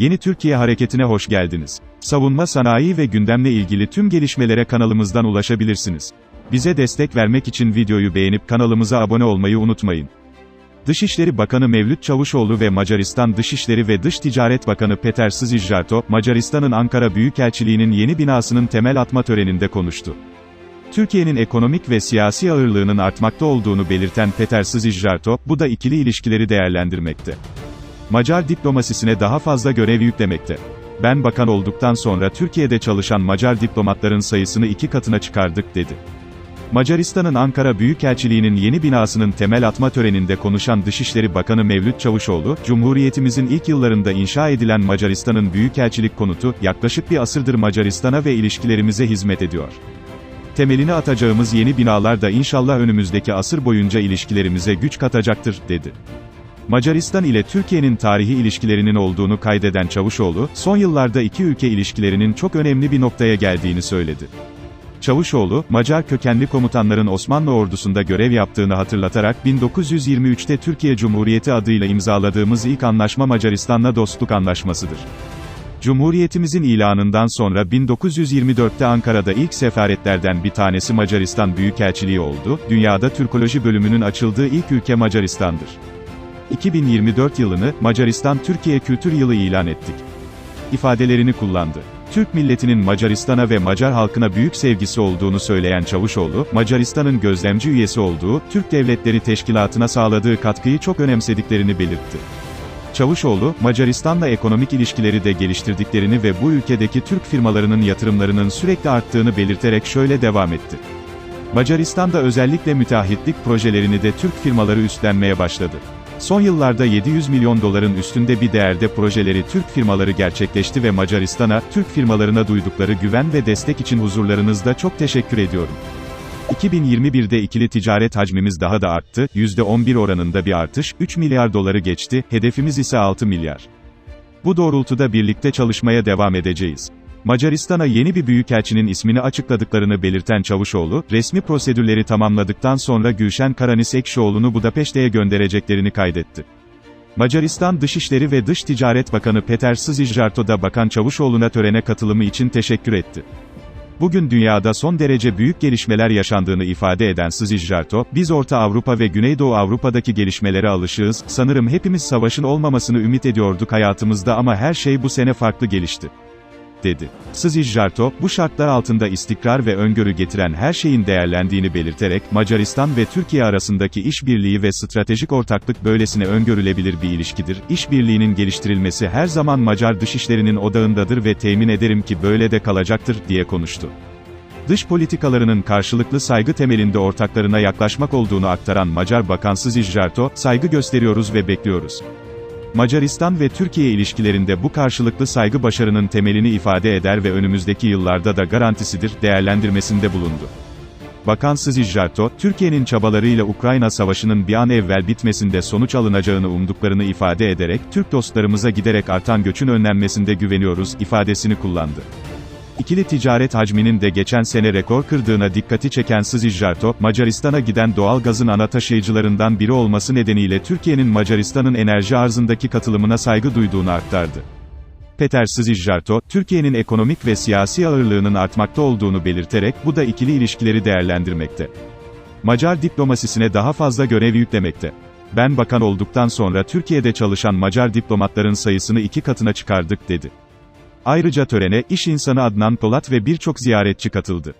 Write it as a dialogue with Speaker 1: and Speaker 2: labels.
Speaker 1: Yeni Türkiye Hareketi'ne hoş geldiniz. Savunma sanayi ve gündemle ilgili tüm gelişmelere kanalımızdan ulaşabilirsiniz. Bize destek vermek için videoyu beğenip kanalımıza abone olmayı unutmayın. Dışişleri Bakanı Mevlüt Çavuşoğlu ve Macaristan Dışişleri ve Dış Ticaret Bakanı Peter Szijjarto, Macaristan'ın Ankara Büyükelçiliği'nin yeni binasının temel atma töreninde konuştu. Türkiye'nin ekonomik ve siyasi ağırlığının artmakta olduğunu belirten Peter Szijjarto, bu da ikili ilişkileri değerlendirmekte. Macar diplomasisine daha fazla görev yüklemekte. Ben bakan olduktan sonra Türkiye'de çalışan Macar diplomatların sayısını iki katına çıkardık dedi. Macaristan'ın Ankara Büyükelçiliği'nin yeni binasının temel atma töreninde konuşan Dışişleri Bakanı Mevlüt Çavuşoğlu, Cumhuriyetimizin ilk yıllarında inşa edilen Macaristan'ın Büyükelçilik konutu, yaklaşık bir asırdır Macaristan'a ve ilişkilerimize hizmet ediyor. Temelini atacağımız yeni binalar da inşallah önümüzdeki asır boyunca ilişkilerimize güç katacaktır, dedi. Macaristan ile Türkiye'nin tarihi ilişkilerinin olduğunu kaydeden Çavuşoğlu, son yıllarda iki ülke ilişkilerinin çok önemli bir noktaya geldiğini söyledi. Çavuşoğlu, Macar kökenli komutanların Osmanlı ordusunda görev yaptığını hatırlatarak 1923'te Türkiye Cumhuriyeti adıyla imzaladığımız ilk anlaşma Macaristan'la dostluk anlaşmasıdır. Cumhuriyetimizin ilanından sonra 1924'te Ankara'da ilk sefaretlerden bir tanesi Macaristan Büyükelçiliği oldu, dünyada Türkoloji bölümünün açıldığı ilk ülke Macaristan'dır. 2024 yılını, Macaristan Türkiye Kültür Yılı ilan ettik. ifadelerini kullandı. Türk milletinin Macaristan'a ve Macar halkına büyük sevgisi olduğunu söyleyen Çavuşoğlu, Macaristan'ın gözlemci üyesi olduğu, Türk Devletleri Teşkilatı'na sağladığı katkıyı çok önemsediklerini belirtti. Çavuşoğlu, Macaristan'la ekonomik ilişkileri de geliştirdiklerini ve bu ülkedeki Türk firmalarının yatırımlarının sürekli arttığını belirterek şöyle devam etti. Macaristan'da özellikle müteahhitlik projelerini de Türk firmaları üstlenmeye başladı. Son yıllarda 700 milyon doların üstünde bir değerde projeleri Türk firmaları gerçekleşti ve Macaristan'a, Türk firmalarına duydukları güven ve destek için huzurlarınızda çok teşekkür ediyorum. 2021'de ikili ticaret hacmimiz daha da arttı, %11 oranında bir artış, 3 milyar doları geçti, hedefimiz ise 6 milyar. Bu doğrultuda birlikte çalışmaya devam edeceğiz. Macaristan'a yeni bir büyükelçinin ismini açıkladıklarını belirten Çavuşoğlu, resmi prosedürleri tamamladıktan sonra Gülşen Karanis Ekşioğlu'nu Budapeşte'ye göndereceklerini kaydetti. Macaristan Dışişleri ve Dış Ticaret Bakanı Peter Szijjarto da Bakan Çavuşoğlu'na törene katılımı için teşekkür etti. Bugün dünyada son derece büyük gelişmeler yaşandığını ifade eden Szijjarto, biz Orta Avrupa ve Güneydoğu Avrupa'daki gelişmelere alışığız, sanırım hepimiz savaşın olmamasını ümit ediyorduk hayatımızda ama her şey bu sene farklı gelişti dedi. Szijjarto, bu şartlar altında istikrar ve öngörü getiren her şeyin değerlendiğini belirterek, Macaristan ve Türkiye arasındaki işbirliği ve stratejik ortaklık böylesine öngörülebilir bir ilişkidir. İşbirliğinin geliştirilmesi her zaman Macar dışişlerinin odağındadır ve temin ederim ki böyle de kalacaktır, diye konuştu. Dış politikalarının karşılıklı saygı temelinde ortaklarına yaklaşmak olduğunu aktaran Macar Bakan Szijjarto, saygı gösteriyoruz ve bekliyoruz. Macaristan ve Türkiye ilişkilerinde bu karşılıklı saygı başarının temelini ifade eder ve önümüzdeki yıllarda da garantisidir, değerlendirmesinde bulundu. Bakan Szijjarto, Türkiye'nin çabalarıyla Ukrayna Savaşı'nın bir an evvel bitmesinde sonuç alınacağını umduklarını ifade ederek, Türk dostlarımıza giderek artan göçün önlenmesinde güveniyoruz, ifadesini kullandı. İkili ticaret hacminin de geçen sene rekor kırdığına dikkati çeken Szijjarto, Macaristan'a giden doğal gazın ana taşıyıcılarından biri olması nedeniyle Türkiye'nin Macaristan'ın enerji arzındaki katılımına saygı duyduğunu aktardı. Peter Szijjarto, Türkiye'nin ekonomik ve siyasi ağırlığının artmakta olduğunu belirterek, bu da ikili ilişkileri değerlendirmekte. Macar diplomasisine daha fazla görev yüklemekte. Ben bakan olduktan sonra Türkiye'de çalışan Macar diplomatların sayısını iki katına çıkardık dedi. Ayrıca törene, iş insanı Adnan Polat ve birçok ziyaretçi katıldı.